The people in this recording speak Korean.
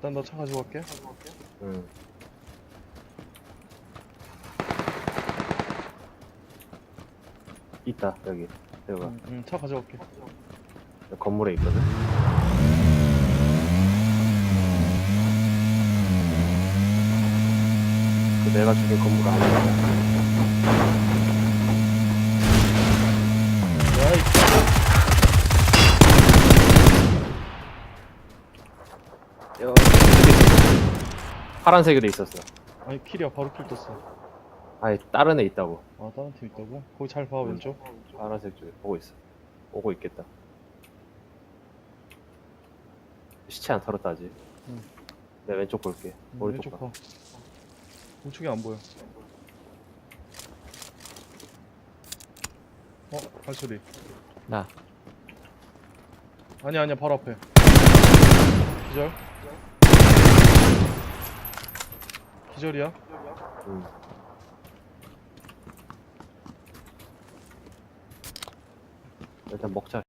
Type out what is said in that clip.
일단 나차 가지고 갈게. 응. 있다 여기 여기 응, 응, 차 가져갈게. 건물에 있거든. 그 내가 죽인 건물 아니야. 야, 파란색으로 있었어. 아니 킬이야 바로 킬 떴어. 아니 다른 애 있다고. 아 다른 팀 있다고? 거기 잘봐 응. 왼쪽. 파란색 쪽에 보고 있어. 오고 있겠다. 시체 안 털었다 아직. 응. 내 왼쪽 볼게. 응, 오른쪽 왼쪽 봐. 봐. 우측이 안 보여. 어 발소리. 나 아니야 아니야 바로 앞에. 기절. 기절이야? 응. 일단 먹자.